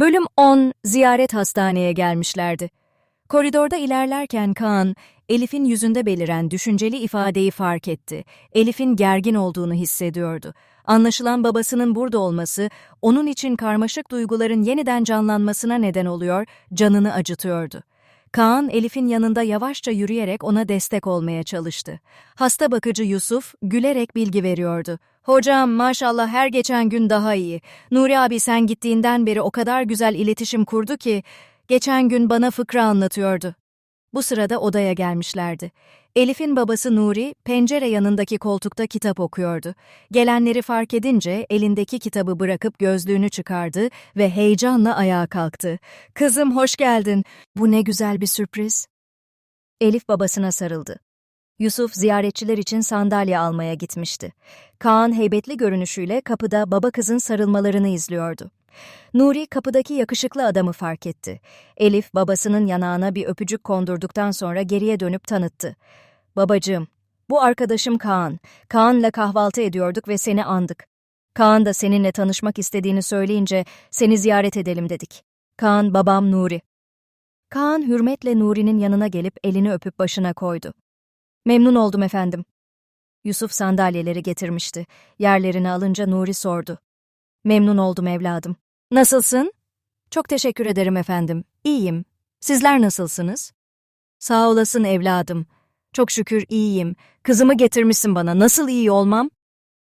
Bölüm 10 Ziyaret hastaneye gelmişlerdi. Koridorda ilerlerken Kaan, Elif'in yüzünde beliren düşünceli ifadeyi fark etti. Elif'in gergin olduğunu hissediyordu. Anlaşılan babasının burada olması, onun için karmaşık duyguların yeniden canlanmasına neden oluyor, canını acıtıyordu. Kaan, Elif'in yanında yavaşça yürüyerek ona destek olmaya çalıştı. Hasta bakıcı Yusuf, gülerek bilgi veriyordu. Hocam, maşallah her geçen gün daha iyi. Nuri abi sen gittiğinden beri o kadar güzel iletişim kurdu ki, geçen gün bana fıkra anlatıyordu. Bu sırada odaya gelmişlerdi. Elif'in babası Nuri, pencere yanındaki koltukta kitap okuyordu. Gelenleri fark edince elindeki kitabı bırakıp gözlüğünü çıkardı ve heyecanla ayağa kalktı. Kızım hoş geldin. Bu ne güzel bir sürpriz. Elif babasına sarıldı. Yusuf ziyaretçiler için sandalye almaya gitmişti. Kaan heybetli görünüşüyle kapıda baba kızın sarılmalarını izliyordu. Nuri kapıdaki yakışıklı adamı fark etti. Elif babasının yanağına bir öpücük kondurduktan sonra geriye dönüp tanıttı. Babacığım, bu arkadaşım Kaan. Kaan'la kahvaltı ediyorduk ve seni andık. Kaan da seninle tanışmak istediğini söyleyince seni ziyaret edelim dedik. Kaan, babam Nuri. Kaan hürmetle Nuri'nin yanına gelip elini öpüp başına koydu. Memnun oldum efendim. Yusuf sandalyeleri getirmişti. Yerlerini alınca Nuri sordu. Memnun oldum evladım. Nasılsın? Çok teşekkür ederim efendim. İyiyim. Sizler nasılsınız? Sağ olasın evladım. Çok şükür iyiyim. Kızımı getirmişsin bana. Nasıl iyi olmam?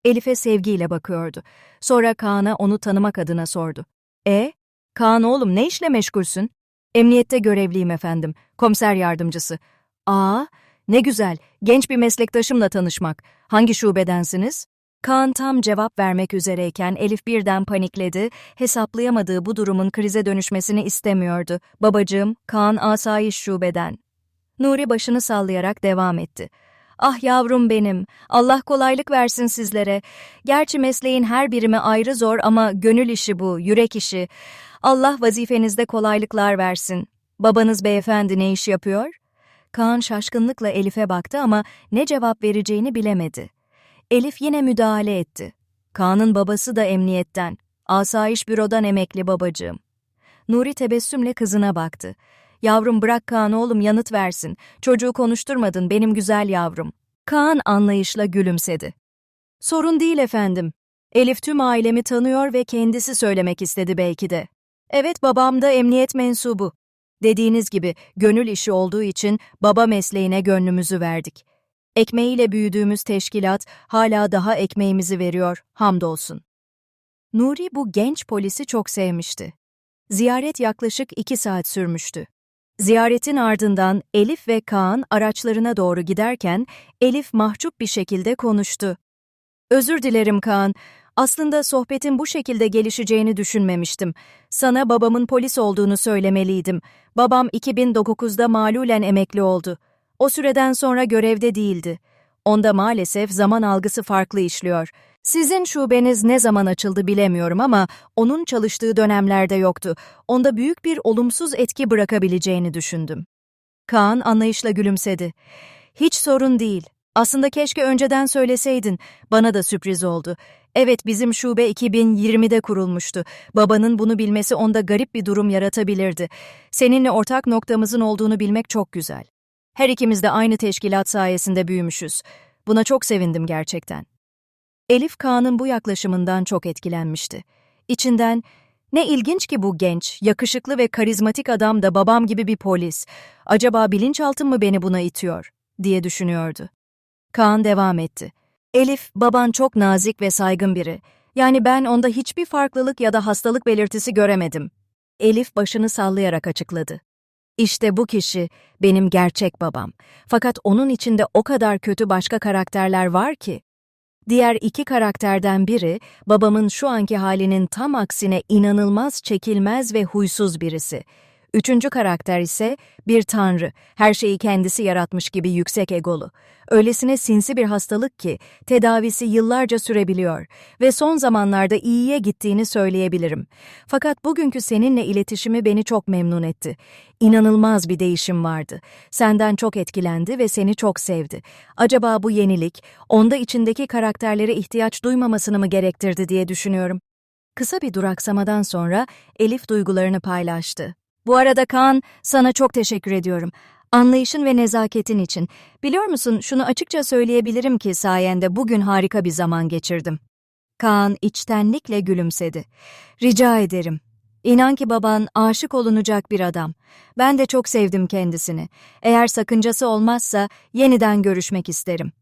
Elif'e sevgiyle bakıyordu. Sonra Kaan'a onu tanımak adına sordu. E, Kaan oğlum ne işle meşgulsün? Emniyette görevliyim efendim. Komiser yardımcısı. Aa, ne güzel. Genç bir meslektaşımla tanışmak. Hangi şubedensiniz? Kaan tam cevap vermek üzereyken Elif birden panikledi, hesaplayamadığı bu durumun krize dönüşmesini istemiyordu. Babacığım, Kaan asayiş şubeden. Nuri başını sallayarak devam etti. Ah yavrum benim, Allah kolaylık versin sizlere. Gerçi mesleğin her birimi ayrı zor ama gönül işi bu, yürek işi. Allah vazifenizde kolaylıklar versin. Babanız beyefendi ne iş yapıyor? Kaan şaşkınlıkla Elif'e baktı ama ne cevap vereceğini bilemedi. Elif yine müdahale etti. Kaan'ın babası da emniyetten. Asayiş bürodan emekli babacığım. Nuri tebessümle kızına baktı. Yavrum bırak Kaan oğlum yanıt versin. Çocuğu konuşturmadın benim güzel yavrum. Kaan anlayışla gülümsedi. Sorun değil efendim. Elif tüm ailemi tanıyor ve kendisi söylemek istedi belki de. Evet babam da emniyet mensubu. Dediğiniz gibi gönül işi olduğu için baba mesleğine gönlümüzü verdik. Ekmeğiyle büyüdüğümüz teşkilat hala daha ekmeğimizi veriyor, hamdolsun. Nuri bu genç polisi çok sevmişti. Ziyaret yaklaşık iki saat sürmüştü. Ziyaretin ardından Elif ve Kaan araçlarına doğru giderken Elif mahcup bir şekilde konuştu. Özür dilerim Kaan. Aslında sohbetin bu şekilde gelişeceğini düşünmemiştim. Sana babamın polis olduğunu söylemeliydim. Babam 2009'da malulen emekli oldu. O süreden sonra görevde değildi. Onda maalesef zaman algısı farklı işliyor. Sizin şubeniz ne zaman açıldı bilemiyorum ama onun çalıştığı dönemlerde yoktu. Onda büyük bir olumsuz etki bırakabileceğini düşündüm. Kaan anlayışla gülümsedi. Hiç sorun değil. Aslında keşke önceden söyleseydin. Bana da sürpriz oldu. Evet bizim şube 2020'de kurulmuştu. Babanın bunu bilmesi onda garip bir durum yaratabilirdi. Seninle ortak noktamızın olduğunu bilmek çok güzel. Her ikimiz de aynı teşkilat sayesinde büyümüşüz. Buna çok sevindim gerçekten. Elif Kaan'ın bu yaklaşımından çok etkilenmişti. İçinden, ne ilginç ki bu genç, yakışıklı ve karizmatik adam da babam gibi bir polis. Acaba bilinçaltım mı beni buna itiyor, diye düşünüyordu. Kaan devam etti. Elif, baban çok nazik ve saygın biri. Yani ben onda hiçbir farklılık ya da hastalık belirtisi göremedim. Elif başını sallayarak açıkladı. İşte bu kişi benim gerçek babam. Fakat onun içinde o kadar kötü başka karakterler var ki. Diğer iki karakterden biri, babamın şu anki halinin tam aksine inanılmaz çekilmez ve huysuz birisi. Üçüncü karakter ise bir tanrı, her şeyi kendisi yaratmış gibi yüksek egolu. Öylesine sinsi bir hastalık ki tedavisi yıllarca sürebiliyor ve son zamanlarda iyiye gittiğini söyleyebilirim. Fakat bugünkü seninle iletişimi beni çok memnun etti. İnanılmaz bir değişim vardı. Senden çok etkilendi ve seni çok sevdi. Acaba bu yenilik onda içindeki karakterlere ihtiyaç duymamasını mı gerektirdi diye düşünüyorum. Kısa bir duraksamadan sonra Elif duygularını paylaştı. Bu arada Kaan, sana çok teşekkür ediyorum. Anlayışın ve nezaketin için. Biliyor musun, şunu açıkça söyleyebilirim ki sayende bugün harika bir zaman geçirdim. Kaan içtenlikle gülümsedi. Rica ederim. İnan ki baban aşık olunacak bir adam. Ben de çok sevdim kendisini. Eğer sakıncası olmazsa yeniden görüşmek isterim.